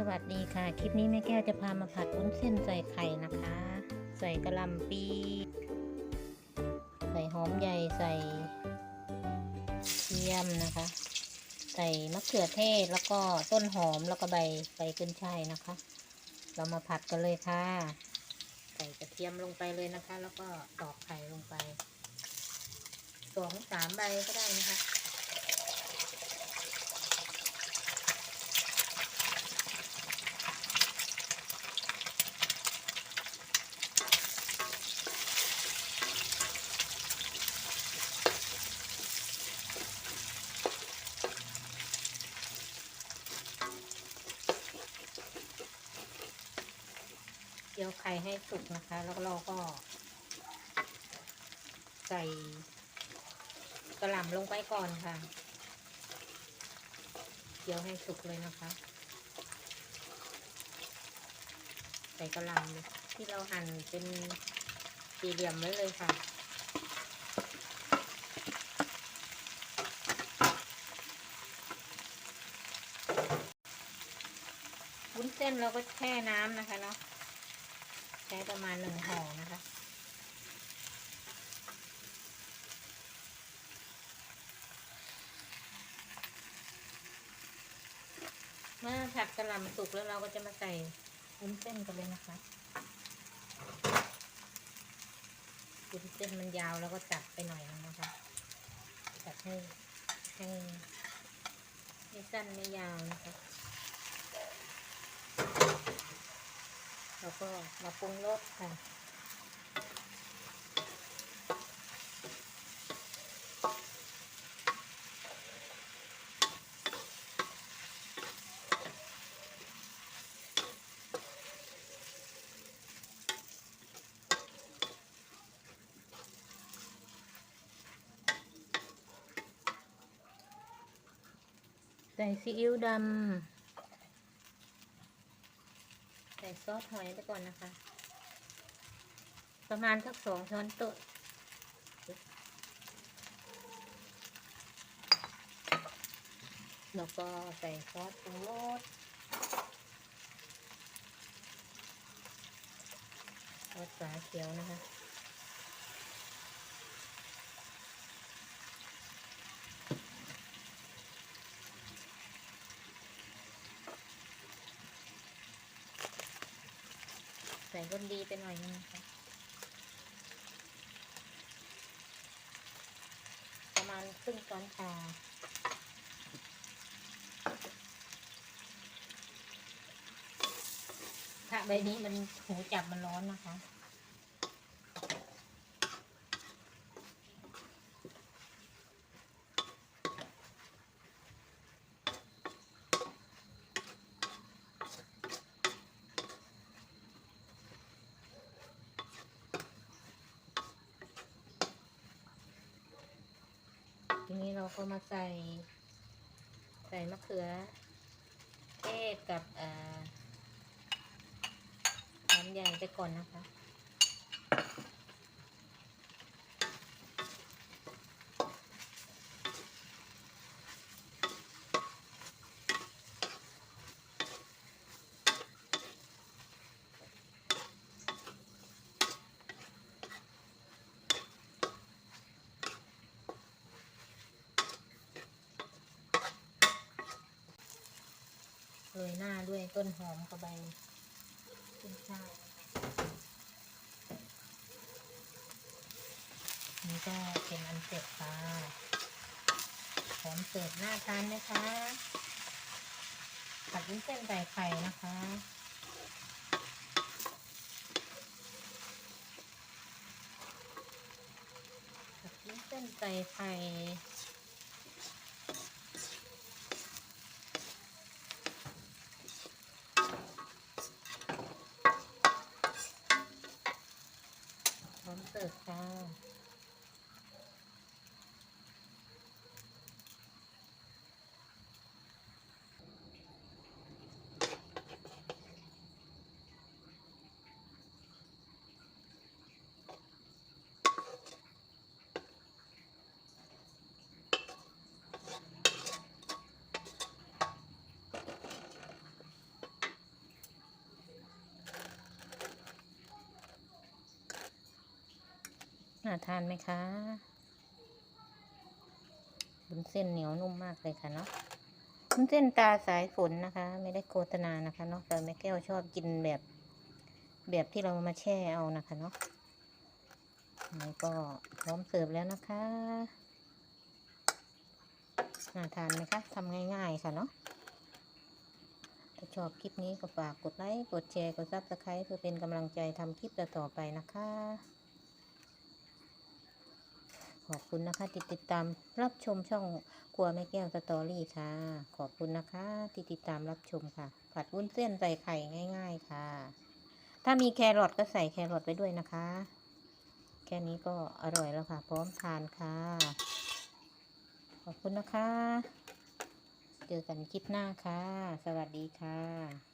สวัสดีค่ะ คลิปนี้แม่แก้วจะพามาผัดวุ้นเส้นใส่ไข่นะคะ ใส่กระลำปีใส่หอมใหญ่ใส่เทียมนะคะ ใส่มะเขือเทศแล้วก็ต้นหอมแล้วก็ใบใบขึ้นช่ายนะคะ เรามาผัดกันเลยค่ะ ใส่กระเทียมลงไปเลยนะคะ แล้วก็ตอกไข่ลงไปสองสามใบก็ได้นะคะ เจียวไข่ให้สุกนะคะ แล้วเราก็ ใส่กระหล่ำลงไปก่อนค่ะเจียวให้สุกเลยนะคะ ใส่กระหล่ำที่เราหั่นเป็นสี่เหลี่ยมไว้เลยค่ะวุ้นเส้นเราก็แช่น้ำนะคะเนาะ ใช้ประมาณหนึ่งห่อนะคะ เมื่อผัดกระหล่ำสุกแล้วเราก็จะมาใส่วุ้นเส้นกันเลยนะคะวุ้นเส้นมันยาวแล้วก็ตัดไปหน่อยนึงนะคะตัดให้ให้ไม่สั้นไม่ยาวนะคะ แล้วก็มาปรุงรสค่ะใส่ซีอิ๊วดำ ส่ซอสหอยไปก่อนนะคะ ประมาณสักสองช้อนโต๊ะแล้วก็ใส่ซอสปรุงรสซอสฝาเขียวนะคะ บนดีไปหน่อยนึงนะคะประมาณครึ่งช้อนชาถ้าใบนี้มันหูจับมันร้อนนะคะ ก็มาใส่ ใส่มะเขือเทศกับน้ำใหญ่ไปก่อนนะคะ หน้าด้วยต้นหอมกับใบขึ้นช่ายนี่ก็เป็นอันเสร็จค่ะหอมเสิร์ฟหน้าทานนะคะผัดวุ้นเส้นใส่ไข่นะคะผัดวุ้นเส้นใส่ไข่ พร้อมเสิร์ฟค่ะ น่าทานไหมคะบุนเส้นเหนียวนุ่มมากเลยค่ะเนาะบุนเส้นตาสายฝนนะคะ ไม่ได้โฆษณานะคะเนาะแต่แม่แก้วชอบกินแบบ แบบที่เรามาแช่เอานะคะเนาะนี่ก็พร้อมเสิร์ฟแล้วนะคะ น่าทานไหมคะทำง่ายๆค่ะเนาะ ถ้าชอบคลิปนี้ก็ฝากกดไลค์ กดแชร์ กดซับสไครต์เพื่อเป็นกำลังใจทำคลิปต่อๆไปนะคะ ขอบคุณนะคะที่ติดตามรับชมช่องครัวแม่แก้วสตอรี่ค่ะ ขอบคุณนะคะที่ติดตามรับชมค่ะ ผัดวุ้นเส้นใส่ไข่ง่าย ๆค่ะ ถ้ามีแครอทก็ใส่แครอทไปด้วยนะคะ แค่นี้ก็อร่อยแล้วค่ะ พร้อมทานค่ะ ขอบคุณนะคะ เจอกันคลิปหน้าค่ะ สวัสดีค่ะ